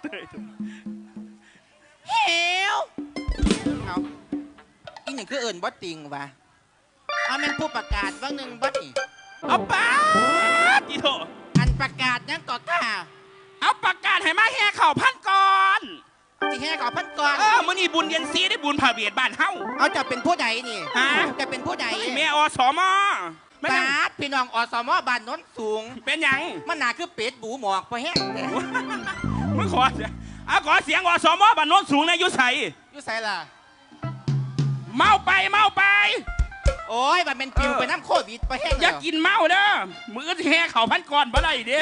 เตยเฮวเอาอีหนึ่งคือเอิญบอติงวะเอาแม่นผู้ประกาศว่างหนึ่งบอนี่เอาป้าดอีโถอันประกาศนั่นก็กล้าเอาประกาศให้มาแห่เข่าพันก่อนที่แห่ขอพันก่อนเออมื้อนี้บุญเย็นซีได้บุญผ่าเบียดบ้านเฮา เอาจะเป็นผู้ใดนี่ฮะ จะเป็นผู้ใดแม่อสมแม่บยังาดพี่น้องอสมบ้านโน้นสูง เป็นหยังมันหนาคือเป็ดบูหมอกพอแห้งแต่มึง ขอเสียเอาขอเสียงอสมบ้านโน้นสูงในะอยุใสอยู่ใส่ล่ะ เมาไปเมาไป โอ้ยมันเป็นปิวไปน้ำโควิดพอแห้งอย่ากินเมาเด้อมือแห่เข่าพันก่อนบ่ได้เด้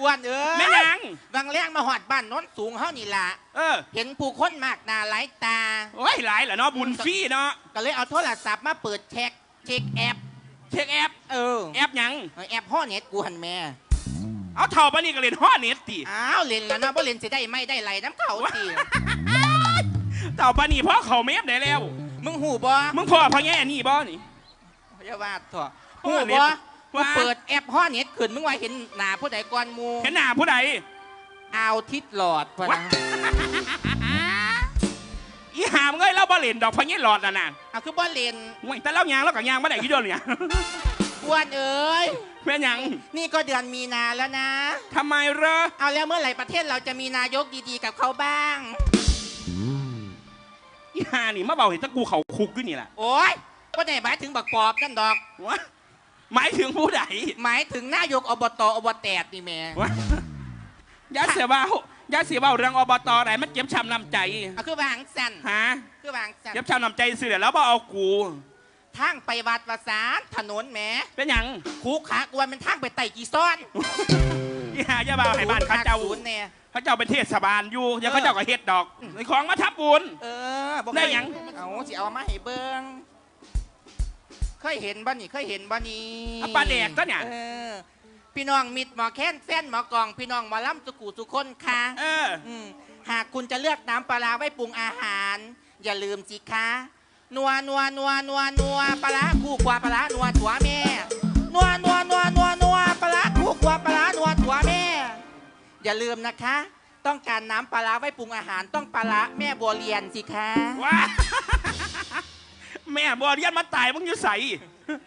อ้วนเอ้ยแม่ยังบางแรงมาหอดบ้านโน้นสูงเฮานี่ล่ะ เออเห็นผู้คนมากหน้าหลายตา โอ้ยหลายแหละเนาะบุญฟรีเนาะก็เลยเอาโทรศัพท์มาเปิดเช็คเช็คแอป เช็คแอป เออ แอปหยัง แอปห่อเน็ตกูหันแม่ เอาเท่าปานนี้ก็เล่นฮอดเน็ตติอ้าวเล่นแล้วนะบ่เล่นสิได้ไม่ได้ไหลน้ำเขาสิเท่าปานนี้เพราะเขาเมฟได้แล้ว มึงหูบ่มึงพ่อพ่อแง่นี่บ่นี่อย่าว่าเถอะห่หูอเน็ตบ่ว่ากูเปิดแอปห่อเน็ตขึ้นมึงว่าเห็นหน้าผู้ใดก่อนหมูเห็นหน้าผู้ใดเอาทิศหลอดพะวะนะอีหามเงยเราบ่เล่นดอกพ่อแง่หลอดน่ะน่ะเอาคือบ่เล่นห่วยแต่เล่ายางแล้วก็ยางมาได้อีเดียวเนี่ย อ้วนเอ้ย แม่นหยังนี่ก็เดือนมีนาแล้วนะ ทำไมเหรอเอาแล้วเมื่อไหร่ประเทศเราจะมีนายกดีๆกับเขาบ้าง อีหานี่มาเบาเห็นตะกูเขาคุกด้วยนี่แหละโอ้ยก็ได้หมายถึงบักปอบนั่นดอก วะหมายถึงผู้ใดหมายถึงนายกอบตอบแตดนี่แม่วะอยาเสียเบาอยาเสียเบาเรื่องอบตไหนมันเจ็บช้ำน้ำใจเอาคือวางสันฮะคือวางสันเจ็บช้ำน้ำใจสิแล้วบ่เอากู ทางไปวัดวาสานถนนแหมเป็นหยังคูขากวนเป็นทางไปไต่กี่ซ่อนอีหาอย่าเบาให้บ้านเขาเจ้าศูนย์เนี่ย เขาเจ้าเป็นเทศบาลอยู่อย่าเออ เขาเจ้าก็เฮ็ดดอกไอ้ของมาทับบุญ เออบ่เคได้หยัง เอาสิเอามาให้เบิ้งเคยเห็นบ่นี่เคยเห็นบ่นี่เอาปลาแดกก็เนี่ย เออ พี่น้องมิดหมอแค้นแฟนหมอกอง พี่น้องหมอล่ำสุกูสุคนค่ะเออ อืมหากคุณจะเลือกน้ำปลาร้าไว้ปรุงอาหาร อย่าลืมสิคะ นัวนัวนัวนัวนัวปลาร้าคู่กว่าปลาร้านัวถั่วแม่นัวนัวนัวนัวนัวปลาร้าคู่กว่าปลาร้านัวถั่วแม่ อย่าลืมนะคะ ต้องการน้ำปลาร้าไว้ปรุงอาหารต้องปลาร้าแม่บัวเรียนสิคะว้าแม่บอเรียนมาตายมึงอยู่ใส่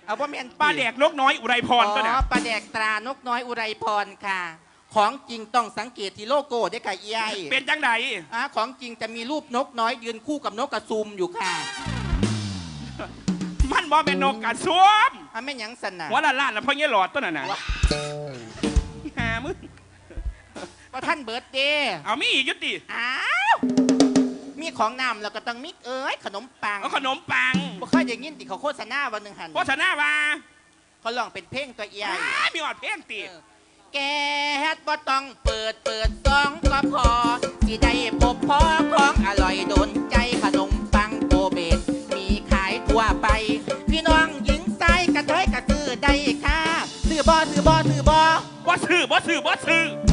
เอาว่าแม่นปลาแดกนกน้อยอุไรพรก็เนี่ยอ๋อปลาแดกตรานกน้อยอุไรพรค่ะ ของจริงต้องสังเกตที่โลโก้ได้ค่ะเอ้ยเป็นจังไดอ่าของจริงจะมีรูปนกน้อยยืนคู่กับนกกระซุมอยู่ค่ะมัน บอเป็นนกกระซวมอ่าแม่นหยังสนะหัวละล้านแล้วพ่อเงี้ยหลอดต้นน่ะนะหามึงก็ท่านเบิร์ดเดย์เอามีอีกอยุติอ้าวมีของนำแล้วก็ต้องมิกเอ้ยขนมปังเอาขนมปังบ่เคยได้ยินติเขาโฆษณาวันหนึ่งหันโฆษณาว่าเขาลองเป็นเพลงตัวใหญ่อ้ามีอดเพลงตีแกดบ่ต้องเปิดเปิดซองก็พอสิได้พบพอของอร่อยโดน ส้กระเทยกระซื้อได้ค่ะซื้อบ่ซื้อบ่ซื้อบ่ บ่ซื้อบ่ซื้อบ่ซื้อ